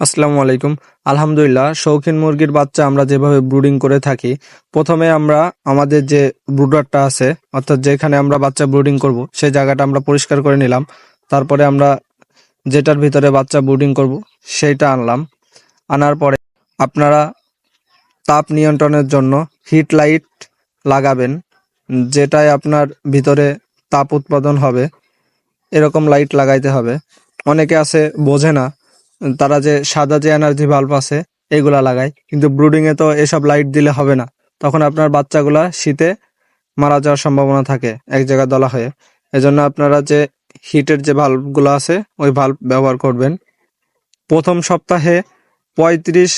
আসসালামু আলাইকুম। আলহামদুলিল্লাহ, শৌখিন মুরগির বাচ্চা আমরা যেভাবে ব্রুডিং করে থাকি, প্রথমে আমরা আমাদের যে ব্রুডারটা আছে, অর্থাৎ যেখানে আমরা বাচ্চা ব্রুডিং করব, সেই জায়গাটা আমরা পরিষ্কার করে নিলাম। তারপরে আমরা যেটার ভিতরে বাচ্চা ব্রুডিং করব, সেইটা আনলাম। আনার পরে আপনারা তাপ নিয়ন্ত্রণের জন্য হিট লাইট লাগাবেন যেটায় আপনার ভিতরে তাপ উৎপাদন হবে, এরকম লাইট লাগাইতে হবে। অনেকে আছে, বোঝে না তারা যে সাদা যে এনার্জি বাল্ব আছে, এগুলা লাগায়। কিন্তু ব্রুডিং এ তো এসব লাইট দিলে হবে না। তখন আপনার বাচ্চাগুলা শীতে মারা যাওয়ার সম্ভাবনা থাকে, এক জায়গায় দলা হয়ে। এজন্য আপনারা যে হিটের যে ভাল্বগুলো আছে, ওই ভাল্ব ব্যবহার করবেন। প্রথম সপ্তাহে পঁয়ত্রিশ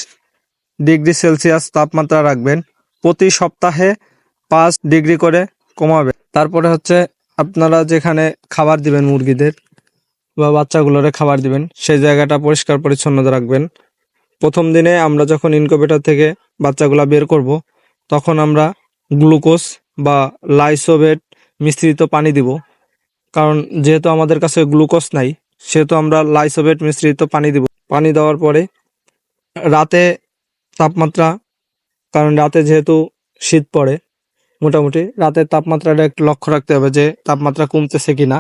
ডিগ্রি সেলসিয়াস তাপমাত্রা রাখবেন। প্রতি সপ্তাহে পাঁচ ডিগ্রি করে কমাবে তারপরে হচ্ছে আপনারা যেখানে খাবার দিবেন মুরগিদের বা বাচ্চাগুলোরে খাবার দিবেন, সেই জায়গাটা পরিষ্কার পরিচ্ছন্নতা রাখবেন। প্রথম দিনে আমরা যখন ইনকিউবেটর থেকে বাচ্চাগুলো বের করব, তখন আমরা গ্লুকোজ বা লাইসোবেট মিশ্রিত পানি দিব। কারণ যেহেতু আমাদের কাছে গ্লুকোজ নাই, সেহেতু আমরা লাইসোবেট মিশ্রিত পানি দিব। পানি দেওয়ার পরে রাতে তাপমাত্রা, কারণ রাতে যেহেতু শীত পড়ে, মোটামুটি রাতের তাপমাত্রাটা একটু লক্ষ্য রাখতে হবে যে তাপমাত্রা কমতেছে কি না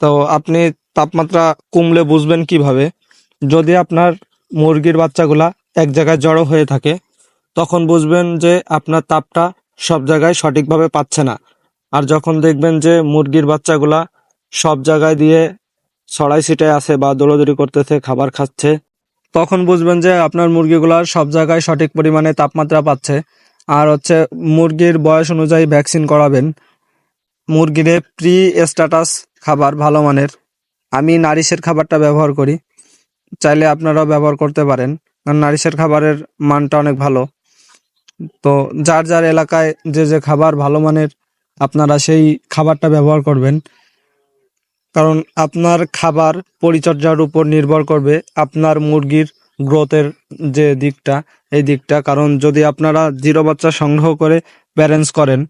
তো আপনি তাপমাত্রা কমলে বুঝবেন কীভাবে? যদি আপনার মুরগির বাচ্চাগুলা এক জায়গায় জড়ো হয়ে থাকে, তখন বুঝবেন যে আপনার তাপটা সব জায়গায় সঠিকভাবে পাচ্ছে না। আর যখন দেখবেন যে মুরগির বাচ্চাগুলা সব জায়গায় দিয়ে ছড়াই ছিটায় আছে বা দৌড়াদৌড়ি করতেছে, খাবার খাচ্ছে, তখন বুঝবেন যে আপনার মুরগিগুলা সব জায়গায় সঠিক পরিমাণে তাপমাত্রা পাচ্ছে। আর হচ্ছে মুরগির বয়স অনুযায়ী ভ্যাকসিন করাবেন। মুরগিরে প্রি স্ট্যাটাস খাবার ভালো মানের। আমি নারিশের খাবারটা ব্যবহার করি। চাইলে আপনারাও ব্যবহার করতে পারেন। কারণ নারিশের খাবারের মানটা অনেক ভালো। তো যার যার এলাকায় যে যে খাবার ভালো মানের আপনারা সেই খাবারটা ব্যবহার করবেন। কারণ আপনার খাবার পরিচর্যার উপর নির্ভর করবে আপনার মুরগির গ্রোথের যে দিকটা, এই দিকটা। কারণ যদি আপনারা জিরো বাচ্চা সংগ্রহ করে প্যারেন্টস করেন,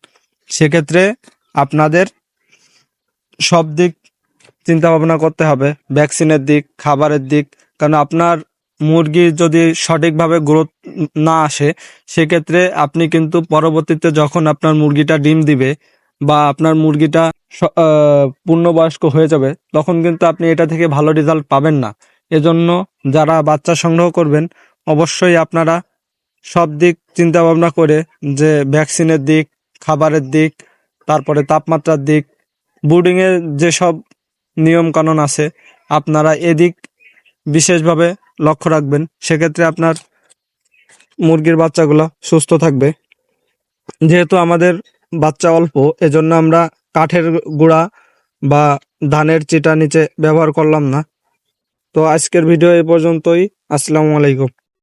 সেক্ষেত্রে আপনাদের সব দিক চিন্তা ভাবনা করতে হবে ভ্যাকসিনের দিক, খাবারের দিক। কারণ আপনার মুরগির যদি সঠিকভাবে গ্রোথ না আসে, সেক্ষেত্রে আপনি কিন্তু পরবর্তীতে যখন আপনার মুরগিটা ডিম দিবে বা আপনার মুরগিটা পূর্ণবয়স্ক হয়ে যাবে, তখন কিন্তু আপনি এটা থেকে ভালো রেজাল্ট পাবেন না। এজন্য যারা বাচ্চা সংগ্রহ করবেন, অবশ্যই আপনারা সব দিক চিন্তা ভাবনা করে যে ভ্যাকসিনের দিক, খাবারের দিক, তারপরে তাপমাত্রার দিক ব্রুডিং এর যেসব নিয়ম কানুন আছে। আপনারা এদিক বিশেষভাবে লক্ষ্য রাখবেন। সেক্ষেত্রে আপনার মুরগির বাচ্চাগুলো সুস্থ থাকবে। যেহেতু আমাদের বাচ্চা অল্প, এজন্য আমরা কাঠের গুঁড়া বা ধানের চিটা নিচে ব্যবহার করলাম না। তো আজকের ভিডিও এই পর্যন্তই। আসসালামু আলাইকুম।